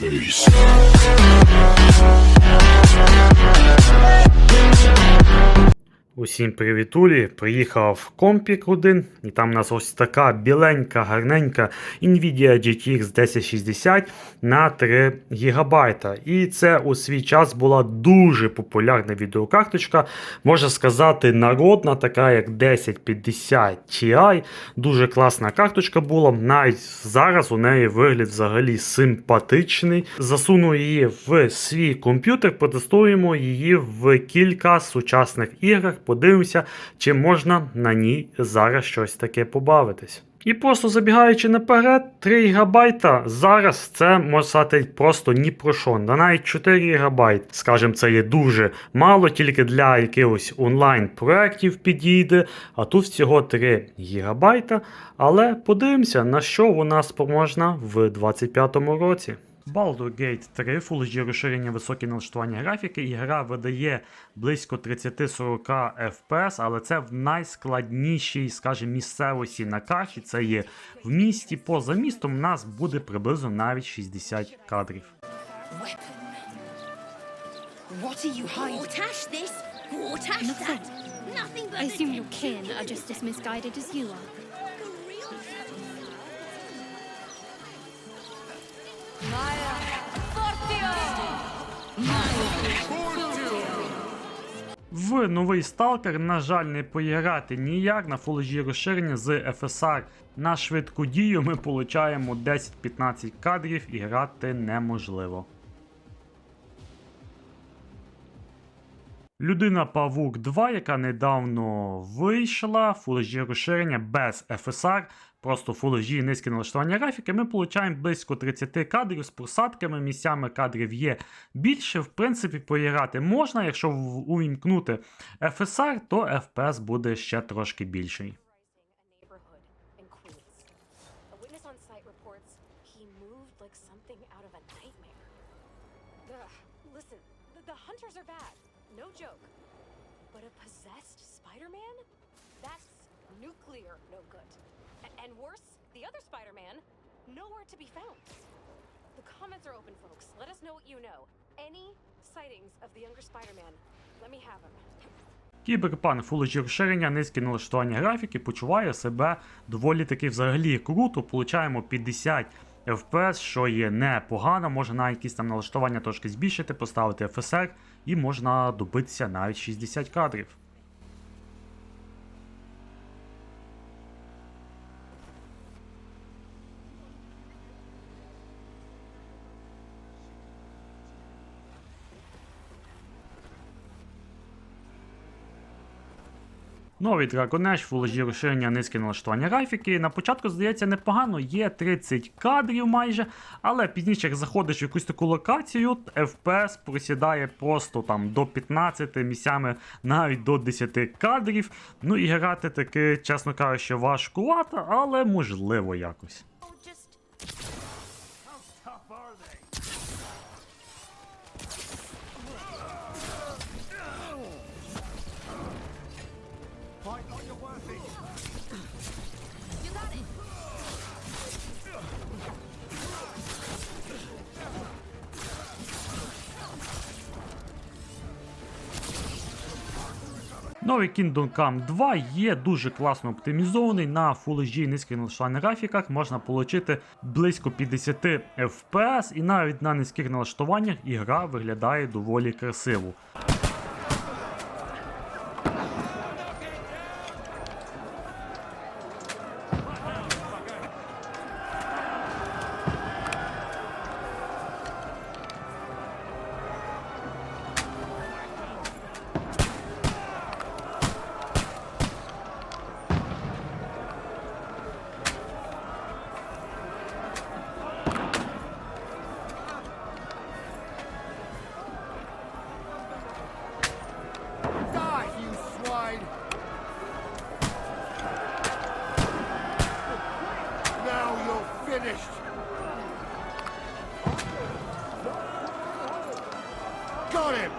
Peace. Усім привітулі! Приїхав компік один, і там у нас ось така біленька, гарненька Nvidia GTX 1060 на 3 ГБ. І це у свій час була дуже популярна відеокарточка, можна сказати, народна, така як 1050 Ti. Дуже класна карточка була. Навіть зараз у неї вигляд взагалі симпатичний. Засуну її в свій комп'ютер, протестуємо її в кілька сучасних іграх. Подивимося, чи можна на ній зараз щось таке побавитись. І просто забігаючи наперед, 3 ГБ зараз це сказати просто ні про що. На навіть 4 ГБ, скажімо, це є дуже мало, тільки для якихось онлайн-проєктів підійде. А тут всього 3 ГБ. Але подивимося, на що вона спроможна в 2025 році. Baldur's Gate 3 Full HD розширення високі налаштування графіки. Ігра видає близько 30-40 FPS, але це в найскладнішій, скажімо, місцевості на карті. Це є в місті. Поза містом у нас буде приблизно навіть 60 кадрів. Weapon. What are you hiding? Wartash this, Wartash that. Nothing but I assume your kin are just as misguided as you are. real В новий сталкер, на жаль, не поіграти ніяк на Full розширення з FSR. На швидку дію ми получаємо 10-15 кадрів і грати неможливо. Людина Павук 2, яка недавно вийшла, HD розширення без FSR, просто Full HD низьке налаштування графіки, ми получаємо близько 30 кадрів з просадками, місцями кадрів є більше. В принципі, поіграти можна, якщо увімкнути FSR, то FPS буде ще трошки більший. listen, the, the hunters are bad, no joke. But a possessed Spider-Man? That's nuclear no good. A- and worse, the other Spider-Man, nowhere to be found. The comments are open, folks. Let us know what you know. Any sightings of the younger Spider-Man, let me have him. Кіберпанк Full HD розширення, низьке налаштування графіки, почуває себе доволі таки взагалі круто. Получаємо 50 FPS, що є непогано. Можна на якісь там налаштування трошки збільшити, поставити FSR і можна добитися навіть 60 кадрів. Новий Age Full розширення низки налаштування графіки. На початку здається непогано, є 30 кадрів майже, але пізніше, як заходиш в якусь таку локацію, FPS просідає просто там до 15 місцями навіть до 10 кадрів. Ну і грати таки, чесно кажучи, важкувато, але можливо якось. Новий Kingdom Come 2 є дуже класно оптимізований на Full HD низьких налаштувань графіках. Можна отримати близько 50 FPS, і навіть на низьких налаштуваннях ігра виглядає доволі красиво. Got him!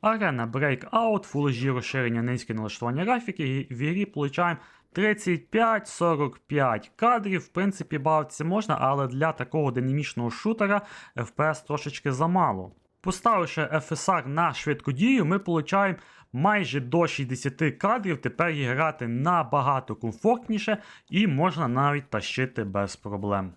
Арена Breakout, HD розширення низьке налаштування графіки, в ігрі получаємо 35-45 кадрів, в принципі, бавитися можна, але для такого динамічного шутера FPS трошечки замало. Поставивши FSR на швидкодію, ми отримуємо майже до 60 кадрів. Тепер її грати набагато комфортніше і можна навіть тащити без проблем.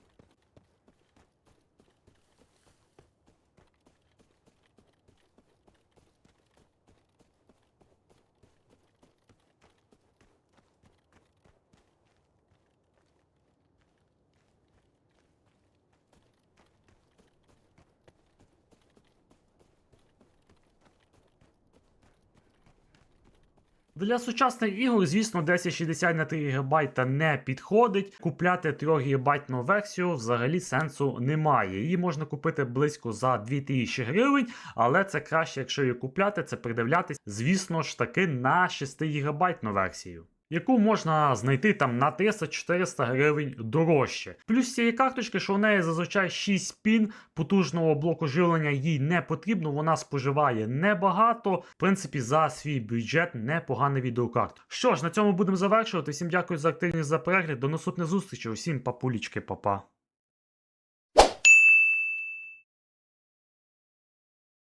Для сучасних ігор, звісно, 1060 на 3 ГБ не підходить. Купляти 3 ГБ версію взагалі сенсу немає. Її можна купити близько за 2000 гривень, але це краще, якщо її купляти, це придивлятись, звісно ж таки, на 6 ГБ версію. Яку можна знайти там на 300-400 гривень дорожче. Плюс цієї карточки, що у неї зазвичай 6 пін потужного блоку живлення їй не потрібно, вона споживає небагато. В принципі, за свій бюджет непогана відеокарта. Що ж, на цьому будемо завершувати. Всім дякую за активність за перегляд. До наступних зустрічей. Усім папулічки, папа.